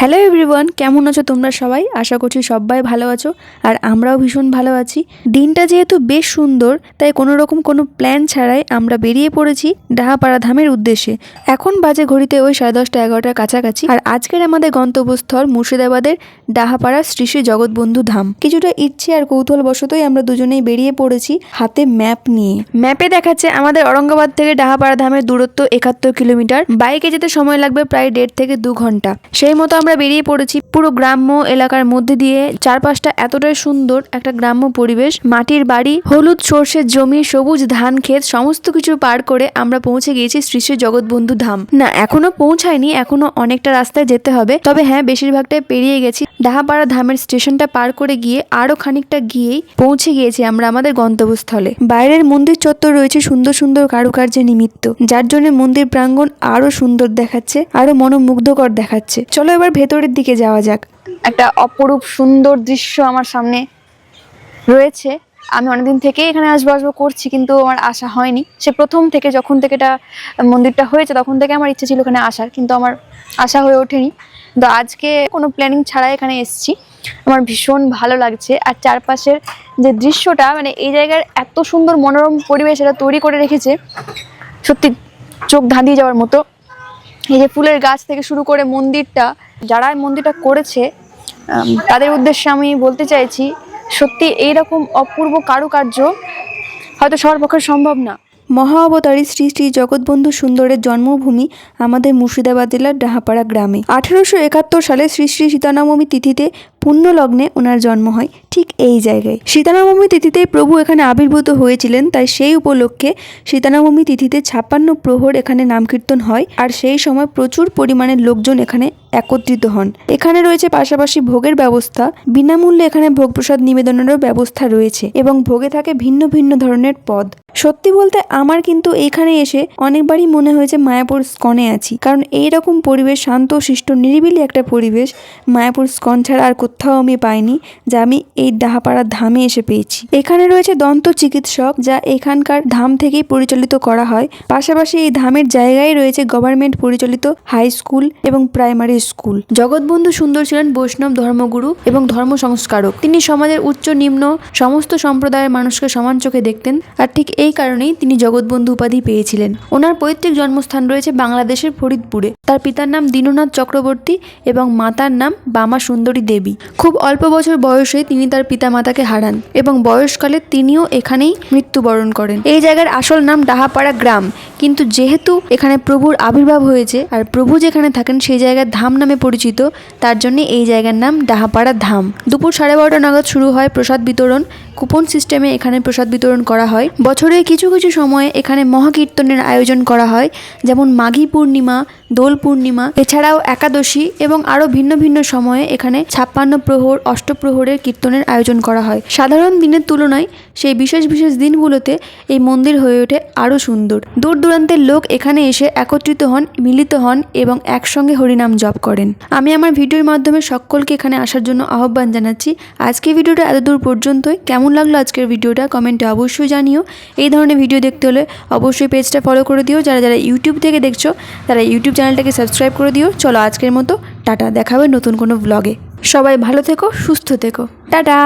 Hello everyone কেমন আছো তোমরা সবাই? আশা করছি সবাই ভালো আছো আর আমরাও ভীষণ ভালো আছি। দিনটা যেহেতু বেশ সুন্দর, তাই কোনো রকম কোনো প্ল্যান ছাড়াই আমরা বেরিয়ে পড়েছি ডাহাপাড়া ধামের উদ্দেশ্যে। এখন বাজে ঘড়িতে ওই সাড়ে দশটা এগারোটার কাছাকাছি আর আজকের আমাদের গন্তব্যস্থল মুর্শিদাবাদের ডাহাপাড়া শ্রী শ্রী জগৎবন্ধু ধাম। কিছুটা ইচ্ছে আর কৌতূহল বশতই আমরা দুজনেই বেরিয়ে পড়েছি হাতে ম্যাপ নিয়ে। ম্যাপে দেখাচ্ছে আমাদের অরঙ্গাবাদ থেকে ডাহাপাড়া ধামের দূরত্ব একাত্তর কিলোমিটার। বাইকে যেতে সময় লাগবে প্রায় দেড় থেকে দু ঘণ্টা। সেই মতো আমরা বেরিয়ে পড়েছি পুরো গ্রাম্য এলাকার মধ্যে দিয়ে। চারপাশটা এতটাই সুন্দর, একটা গ্রাম্য পরিবেশ। মাটির বাড়ি, হলুদ সর্ষের জমি, সবুজ ধান ক্ষেত, সমস্ত কিছু পার করে আমরা পৌঁছে গিয়েছি শ্রী শ্রী জগৎবন্ধু ধাম। না, এখনও পৌঁছায়নি, এখনও অনেকটা রাস্তায় যেতে হবে। তবে হ্যাঁ বেশিরভাগটাই পেরিয়ে গেছি। ডাহাপাড়া ধামের স্টেশনটা পার করে গিয়ে আরও খানিকটা গিয়েই পৌঁছে গিয়েছি আমরা আমাদের গন্তব্যস্থলে। বাইরের মন্দির চত্বর রয়েছে সুন্দর সুন্দর কারুকার্যে নিমিত্ত, যার জন্য মন্দির প্রাঙ্গণ আরও সুন্দর দেখাচ্ছে, আরও মনোমুগ্ধকর দেখাচ্ছে। চলো এবার ভেতরের দিকে যাওয়া যাক। একটা অপরূপ সুন্দর দৃশ্য আমার সামনে রয়েছে। আমি অনেকদিন থেকেই এখানে আসব আসব করছি, কিন্তু আমার আসা হয়নি। সে প্রথম থেকে যখন থেকে এটা মন্দিরটা হয়েছে, তখন থেকে আমার ইচ্ছে ছিল এখানে আসার, কিন্তু আমার আশা হয়ে ওঠেনি। তো আজকে কোনো প্ল্যানিং ছাড়াই এখানে এসেছি। আমার ভীষণ ভালো লাগছে। আর চারপাশের যে দৃশ্যটা মানে এই জায়গার এত সুন্দর মনোরম পরিবেশ এটা তৈরি করে রেখেছে, সত্যি চোখ ধাঁধিয়ে যাওয়ার মতো। এই যে ফুলের গাছ থেকে শুরু করে মন্দিরটা যারা এই মন্দিরটা করেছে তাদের উদ্দেশ্যে আমি বলতে চাইছি, সত্যি এইরকম অপূর্ব কারুকার্য হয়তো সবার পক্ষে সম্ভব না। মহা অবতারী শ্রী শ্রী জগৎবন্ধু সুন্দরের জন্মভূমি আমাদের মুর্শিদাবাদ জেলার ডাহাপাড়া গ্রামে। আঠেরোশো একাত্তর সালে শ্রী শ্রী সীতানবমী তিথিতে পুণ্যলগ্নে ওনার জন্ম হয়, ঠিক এই জায়গায়। সীতানবমী তিথিতেই প্রভু এখানে আবির্ভূত হয়েছিলেন, তাই সেই উপলক্ষে সীতানবমী তিথিতে ছাপ্পান্ন প্রহর এখানে নামকীর্তন হয়, আর সেই সময় প্রচুর পরিমাণের লোকজন এখানে একত্রিত হন। এখানে রয়েছে পাশাপাশি ভোগের ব্যবস্থা। বিনামূল্যে এখানে ভোগ প্রসাদ নিবেদনেরও ব্যবস্থা রয়েছে এবং ভোগে থাকে ভিন্ন ভিন্ন ধরনের পদ। সত্যি বলতে আমার কিন্তু এখানে এসে অনেকবারই মনে হয়েছে মায়াপুর স্কনে আছি। কারণ এই রকম পরিবেশ শান্ত, শিষ্ট, নিরিবিলি একটা পরিবেশ মায়াপুর স্কন ছাড়া আর কোথাও আমি পাইনি, যা আমি এই ডাহাপাড়ার ধামে এসে পেয়েছি। এখানে রয়েছে দন্ত চিকিৎসক, যা এখানকার ধাম থেকেই পরিচালিত করা হয়। পাশাপাশি এই ধামের জায়গায় রয়েছে গভর্নমেন্ট পরিচালিত হাই স্কুল এবং প্রাইমারি স্কুল। জগৎবন্ধু সুন্দর ছিলেন বৈষ্ণব ধর্মগুরু এবং ধর্ম সংস্কারক। তিনি সমাজের উচ্চ, নিম্ন, সমস্ত সম্প্রদায়ের মানুষকে সমান চোখে দেখতেন আর ঠিক এই কারণেই তিনি জগৎবন্ধু উপাধি পেয়েছিলেন। ওনার পৈতৃক জন্মস্থান রয়েছে বাংলাদেশের ফরিদপুরে। তার পিতার নাম দীননাথ চক্রবর্তী এবং মাতার নাম বামা সুন্দরী দেবী। খুব অল্প বছর বয়সে তিনি তার পিতামাতাকে হারান এবং বয়সকালে তিনিও এখানেই মৃত্যুবরণ করেন। এই জায়গার আসল নাম ডাহাপাড়া গ্রাম। কিন্তু যেহেতু এখানে প্রভুর আবির্ভাব হয়েছে আর প্রভু যেখানে থাকেন সেই জায়গার ধাম নামে পরিচিত। তার জন্য এই জায়গার নাম ডাহাপাড়া ধাম। দুপুর সাড়ে বারোটা নাগাদ শুরু হয় প্রসাদ বিতরণ। কুপন সিস্টেমে এখানে প্রসাদ বিতরণ করা হয়। বছরে কিছু কিছু সময়ে এখানে মহাকীর্তনের আয়োজন করা হয়, যেমন মাঘী পূর্ণিমা, দোল পূর্ণিমা। এছাড়াও একাদশী এবং আরও ভিন্ন ভিন্ন সময়ে এখানে ছাপ্পান্ন প্রহর অষ্টপ্রহরের কীর্তনের আয়োজন করা হয়। সাধারণ দিনের তুলনায় সেই বিশেষ বিশেষ দিনগুলোতে এই মন্দির হয়ে ওঠে আরও সুন্দর। দূর দূরান্তের লোক এখানে এসে একত্রিত হন, মিলিত হন এবং একসঙ্গে হরিনাম জপ করেন। আমি আমার ভিডিওর মাধ্যমে সকলকে এখানে আসার জন্য আহ্বান জানাচ্ছি। আজকের ভিডিওটা এতদূর পর্যন্তই। কেমন লাগল আজকের ভিডিওটা? কমেন্টে অবশ্যই জানিও। এই ধরনের ভিডিও দেখতে হলে অবশ্যই পেজটা ফলো করে দিও। যারা যারা ইউটিউব থেকে দেখছ, তারা ইউটিউব চ্যানেলটাকে সাবস্ক্রাইব করে দিও। চলো আজকের মতো, টাটা। দেখাবে নতুন কোনো ব্লগে সবাই ভালো থেকো, সুস্থ থেকো। টাটা!